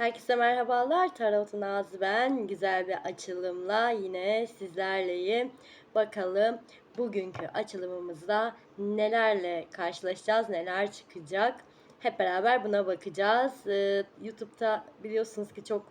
Herkese merhabalar. Tarot Naz ben. Güzel bir açılımla yine sizlerleyim. Bakalım bugünkü açılımımızda nelerle karşılaşacağız, neler çıkacak. Hep beraber buna bakacağız. Ee, YouTube'da biliyorsunuz ki çok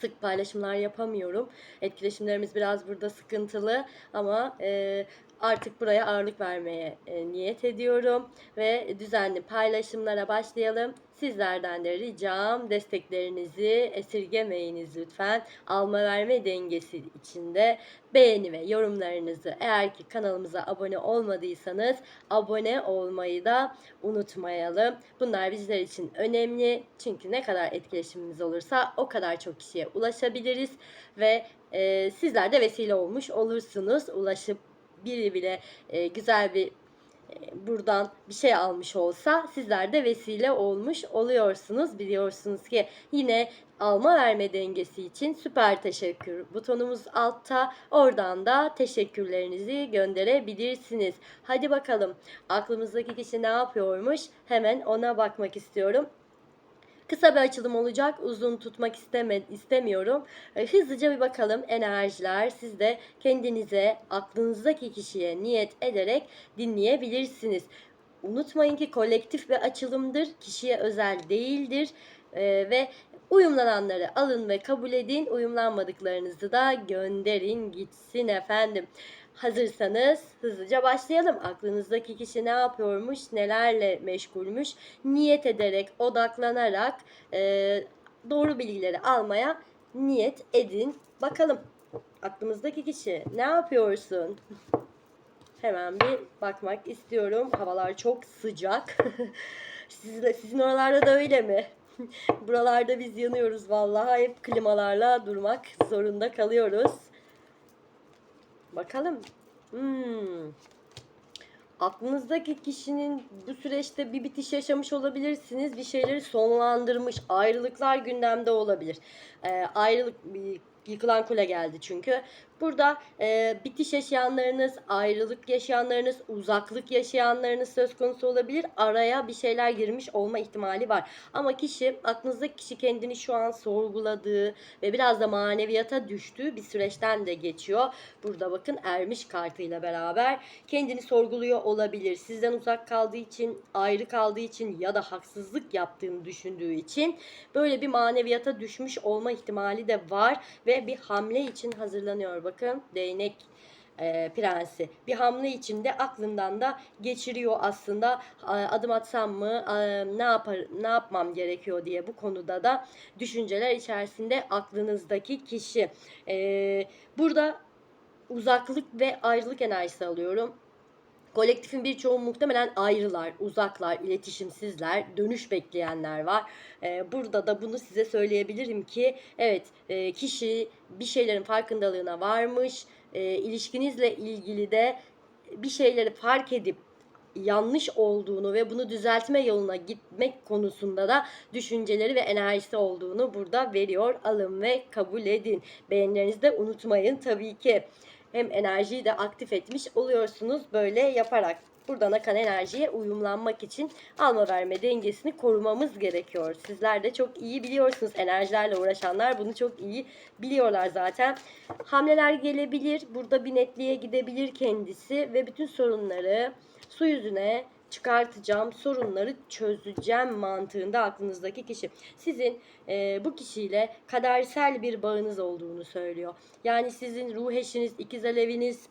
sık paylaşımlar yapamıyorum. Etkileşimlerimiz biraz burada sıkıntılı ama e, artık buraya ağırlık vermeye e, niyet ediyorum ve düzenli paylaşımlara başlayalım. Sizlerden de ricam desteklerinizi esirgemeyiniz lütfen. Alma verme dengesi içinde beğeni ve yorumlarınızı eğer ki kanalımıza abone olmadıysanız abone olmayı da unutmayalım. Bunlar bizler için önemli. Çünkü ne kadar etkileşimimiz olursa o kadar çok kişiye ulaşabiliriz ve e, sizler de vesile olmuş olursunuz. Ulaşıp biri bile e, güzel bir e, buradan bir şey almış olsa sizler de vesile olmuş oluyorsunuz. Biliyorsunuz ki yine alma verme dengesi için süper teşekkür butonumuz altta. Oradan da teşekkürlerinizi gönderebilirsiniz. Hadi bakalım aklımızdaki kişi ne yapıyormuş? Hemen ona bakmak istiyorum. Kısa bir açılım olacak. Uzun tutmak isteme, istemiyorum. E, hızlıca bir bakalım enerjiler. Siz de kendinize, aklınızdaki kişiye niyet ederek dinleyebilirsiniz. Unutmayın ki kolektif bir açılımdır. Kişiye özel değildir. E, ve uyumlananları alın ve kabul edin. Uyumlanmadıklarınızı da gönderin gitsin efendim. Hazırsanız hızlıca başlayalım. Aklınızdaki kişi ne yapıyormuş, nelerle meşgulmüş, niyet ederek, odaklanarak e, doğru bilgileri almaya niyet edin. Bakalım aklımızdaki kişi ne yapıyorsun? Hemen bir bakmak istiyorum. Havalar çok sıcak. Sizin, sizin oralarda da öyle mi? Buralarda biz yanıyoruz vallahi. Hep klimalarla durmak zorunda kalıyoruz. Bakalım. Hmm. Aklınızdaki kişinin bu süreçte bir bitiş yaşamış olabilirsiniz. Bir şeyleri sonlandırmış. Ayrılıklar gündemde olabilir. Ee, ayrılık bir yıkılan kule geldi çünkü. Burada e, bitiş yaşayanlarınız, ayrılık yaşayanlarınız, uzaklık yaşayanlarınız söz konusu olabilir. Araya bir şeyler girmiş olma ihtimali var. Ama kişi, aklınızdaki kişi kendini şu an sorguladığı ve biraz da maneviyata düştüğü bir süreçten de geçiyor. Burada bakın ermiş kartıyla beraber kendini sorguluyor olabilir. Sizden uzak kaldığı için, ayrı kaldığı için ya da haksızlık yaptığını düşündüğü için böyle bir maneviyata düşmüş olma ihtimali de var ve bir hamle için hazırlanıyor bakın değnek e, prensi. Bir hamle içinde aklından da geçiriyor aslında. Adım atsam mı e, ne yapar ne yapmam gerekiyor diye bu konuda da düşünceler içerisinde aklınızdaki kişi. E, burada uzaklık ve ayrılık enerjisi alıyorum Kolektifin birçoğu muhtemelen ayrılar, uzaklar, iletişimsizler, dönüş bekleyenler var. Ee, burada da bunu size söyleyebilirim ki evet e, kişi bir şeylerin farkındalığına varmış. E, ilişkinizle ilgili de bir şeyleri fark edip yanlış olduğunu ve bunu düzeltme yoluna gitmek konusunda da düşünceleri ve enerjisi olduğunu burada veriyor. Alın ve kabul edin. Beğenilerinizi de unutmayın tabii ki hem enerjiyi de aktif etmiş oluyorsunuz böyle yaparak. Buradan akan enerjiye uyumlanmak için alma verme dengesini korumamız gerekiyor. Sizler de çok iyi biliyorsunuz. Enerjilerle uğraşanlar bunu çok iyi biliyorlar zaten. Hamleler gelebilir. Burada bir netliğe gidebilir kendisi ve bütün sorunları su yüzüne çıkartacağım, sorunları çözeceğim mantığında aklınızdaki kişi. Sizin e, bu kişiyle kadersel bir bağınız olduğunu söylüyor. Yani sizin ruh eşiniz, ikiz aleviniz,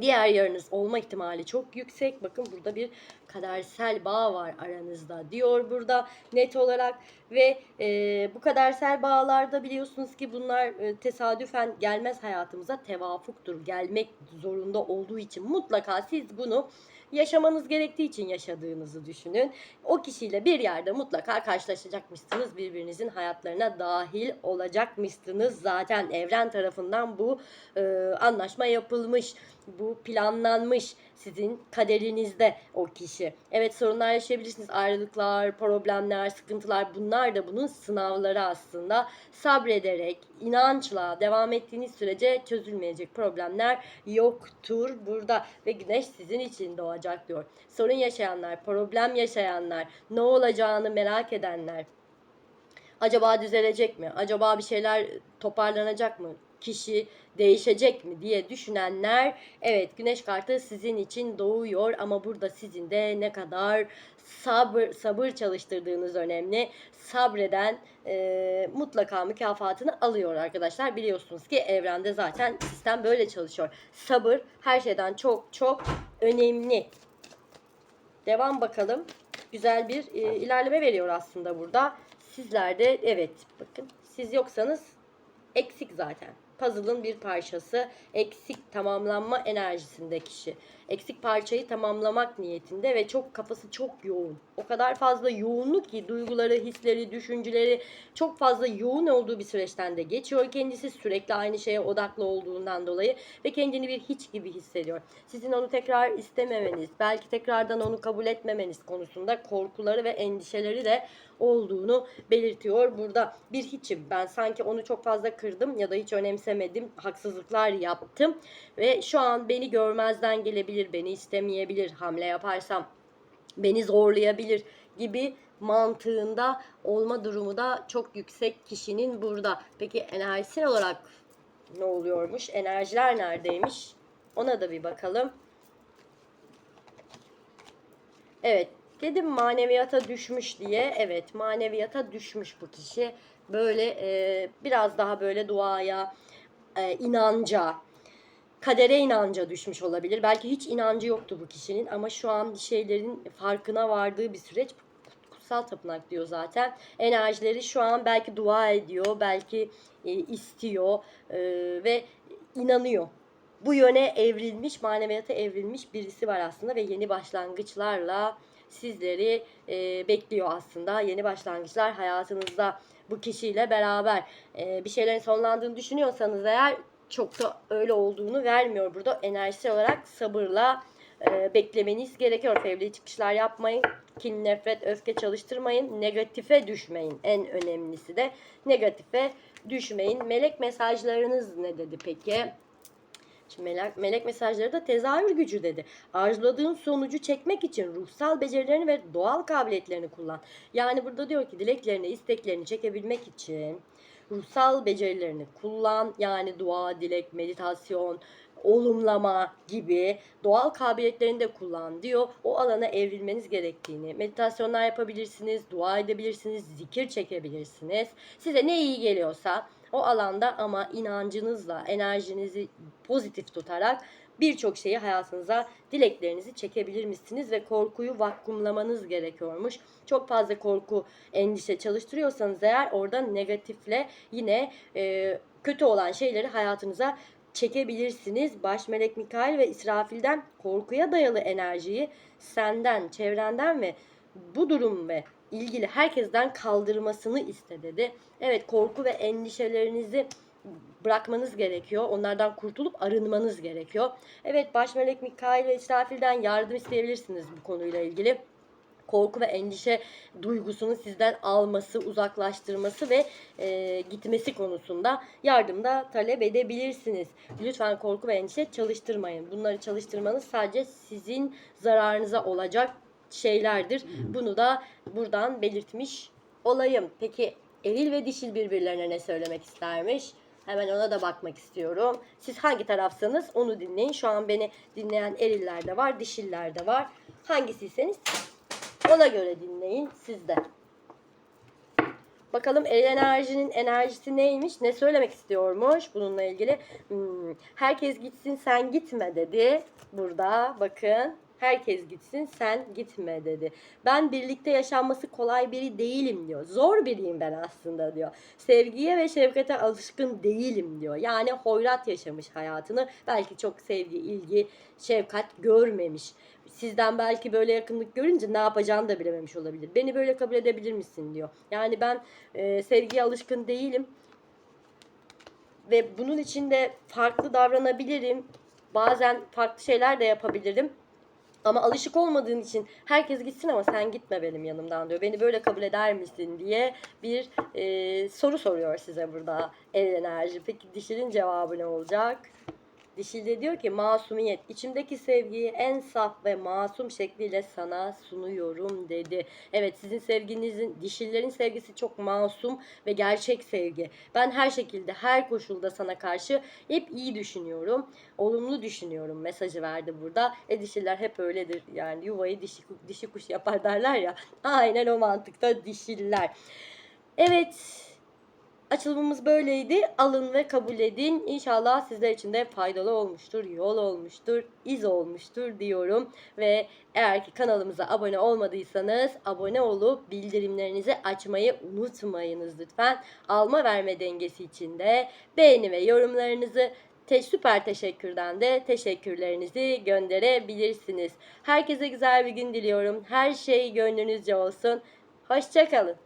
diğer yarınız olma ihtimali çok yüksek. Bakın burada bir kadersel bağ var aranızda diyor burada net olarak ve e, bu kadersel bağlarda biliyorsunuz ki bunlar e, tesadüfen gelmez hayatımıza tevafuktur. Gelmek zorunda olduğu için mutlaka siz bunu yaşamanız gerektiği için yaşadığınızı düşünün. O kişiyle bir yerde mutlaka karşılaşacakmışsınız. Birbirinizin hayatlarına dahil olacakmışsınız. Zaten evren tarafından bu e, anlaşma yapılmış. Bu planlanmış sizin kaderinizde o kişi. Evet sorunlar yaşayabilirsiniz. Ayrılıklar, problemler, sıkıntılar bunlar da bunun sınavları aslında. Sabrederek, inançla devam ettiğiniz sürece çözülmeyecek problemler yoktur burada ve güneş sizin için doğacak diyor. Sorun yaşayanlar, problem yaşayanlar, ne olacağını merak edenler, Acaba düzelecek mi? Acaba bir şeyler toparlanacak mı? Kişi değişecek mi diye düşünenler evet güneş kartı sizin için doğuyor ama burada sizin de ne kadar sabır sabır çalıştırdığınız önemli. Sabreden e, mutlaka mükafatını alıyor arkadaşlar. Biliyorsunuz ki evrende zaten sistem böyle çalışıyor. Sabır her şeyden çok çok önemli. Devam bakalım. Güzel bir e, ilerleme veriyor aslında burada. Sizler de evet bakın siz yoksanız eksik zaten. Puzzle'ın bir parçası eksik tamamlanma enerjisinde kişi. Eksik parçayı tamamlamak niyetinde ve çok kafası çok yoğun. O kadar fazla yoğunluk ki duyguları, hisleri, düşünceleri çok fazla yoğun olduğu bir süreçten de geçiyor. Kendisi sürekli aynı şeye odaklı olduğundan dolayı ve kendini bir hiç gibi hissediyor. Sizin onu tekrar istememeniz, belki tekrardan onu kabul etmemeniz konusunda korkuları ve endişeleri de olduğunu belirtiyor. Burada bir hiçim. Ben sanki onu çok fazla kırdım ya da hiç önemsemedim. Haksızlıklar yaptım ve şu an beni görmezden gelebilir, beni istemeyebilir hamle yaparsam beni zorlayabilir gibi mantığında olma durumu da çok yüksek kişinin burada. Peki enerjisel olarak ne oluyormuş? Enerjiler neredeymiş? Ona da bir bakalım. Evet, dedim maneviyata düşmüş diye. Evet, maneviyata düşmüş bu kişi. Böyle e, biraz daha böyle duaya, e, inanca, kadere inanca düşmüş olabilir. Belki hiç inancı yoktu bu kişinin ama şu an bir şeylerin farkına vardığı bir süreç. Kutsal tapınak diyor zaten. Enerjileri şu an belki dua ediyor, belki e, istiyor e, ve inanıyor. Bu yöne evrilmiş, maneviyata evrilmiş birisi var aslında ve yeni başlangıçlarla sizleri e, bekliyor aslında. Yeni başlangıçlar hayatınızda bu kişiyle beraber e, bir şeylerin sonlandığını düşünüyorsanız eğer çok da öyle olduğunu vermiyor. Burada enerjisel olarak sabırla e, beklemeniz gerekiyor. Fevri çıkışlar yapmayın. Kin, nefret, öfke çalıştırmayın. Negatife düşmeyin. En önemlisi de negatife düşmeyin. Melek mesajlarınız ne dedi peki? Melek, melek mesajları da tezahür gücü dedi. Arzuladığın sonucu çekmek için ruhsal becerilerini ve doğal kabiliyetlerini kullan. Yani burada diyor ki dileklerini, isteklerini çekebilmek için ruhsal becerilerini kullan. Yani dua, dilek, meditasyon, olumlama gibi doğal kabiliyetlerini de kullan diyor. O alana evrilmeniz gerektiğini, meditasyonlar yapabilirsiniz, dua edebilirsiniz, zikir çekebilirsiniz. Size ne iyi geliyorsa o alanda ama inancınızla, enerjinizi pozitif tutarak birçok şeyi hayatınıza, dileklerinizi çekebilir misiniz ve korkuyu vakumlamanız gerekiyormuş. Çok fazla korku, endişe çalıştırıyorsanız eğer orada negatifle yine e, kötü olan şeyleri hayatınıza çekebilirsiniz. Baş melek Mikail ve İsrafil'den korkuya dayalı enerjiyi senden, çevrenden ve bu durum ve ilgili herkesten kaldırmasını iste dedi. Evet korku ve endişelerinizi bırakmanız gerekiyor. Onlardan kurtulup arınmanız gerekiyor. Evet baş melek Mikail ve İsrafil'den yardım isteyebilirsiniz bu konuyla ilgili korku ve endişe duygusunu sizden alması, uzaklaştırması ve e, gitmesi konusunda yardımda talep edebilirsiniz. Lütfen korku ve endişe çalıştırmayın. Bunları çalıştırmanız sadece sizin zararınıza olacak şeylerdir. Bunu da buradan belirtmiş olayım. Peki eril ve dişil birbirlerine ne söylemek istermiş? Hemen ona da bakmak istiyorum. Siz hangi tarafsanız onu dinleyin. Şu an beni dinleyen eriller de var, dişiller de var. Hangisiyseniz ona göre dinleyin siz de. Bakalım el enerjinin enerjisi neymiş? Ne söylemek istiyormuş bununla ilgili? Hmm, herkes gitsin sen gitme dedi. Burada bakın. Herkes gitsin sen gitme dedi. Ben birlikte yaşanması kolay biri değilim diyor. Zor biriyim ben aslında diyor. Sevgiye ve şefkate alışkın değilim diyor. Yani hoyrat yaşamış hayatını. Belki çok sevgi, ilgi, şefkat görmemiş. Sizden belki böyle yakınlık görünce ne yapacağını da bilememiş olabilir. Beni böyle kabul edebilir misin diyor. Yani ben e, sevgiye alışkın değilim. Ve bunun için de farklı davranabilirim. Bazen farklı şeyler de yapabilirim. Ama alışık olmadığın için herkes gitsin ama sen gitme benim yanımdan diyor. Beni böyle kabul eder misin diye bir e, soru soruyor size burada el enerji. Peki dişinin cevabı ne olacak? Dişil de diyor ki masumiyet içimdeki sevgiyi en saf ve masum şekliyle sana sunuyorum dedi. Evet sizin sevginizin dişillerin sevgisi çok masum ve gerçek sevgi. Ben her şekilde her koşulda sana karşı hep iyi düşünüyorum. Olumlu düşünüyorum mesajı verdi burada. E dişiller hep öyledir. Yani yuvayı dişi, dişi kuş yapar derler ya. Aynen o mantıkta dişiller. Evet Açılımımız böyleydi. Alın ve kabul edin. İnşallah sizler için de faydalı olmuştur, yol olmuştur, iz olmuştur diyorum. Ve eğer ki kanalımıza abone olmadıysanız abone olup bildirimlerinizi açmayı unutmayınız lütfen. Alma verme dengesi için de beğeni ve yorumlarınızı te süper teşekkürden de teşekkürlerinizi gönderebilirsiniz. Herkese güzel bir gün diliyorum. Her şey gönlünüzce olsun. Hoşçakalın.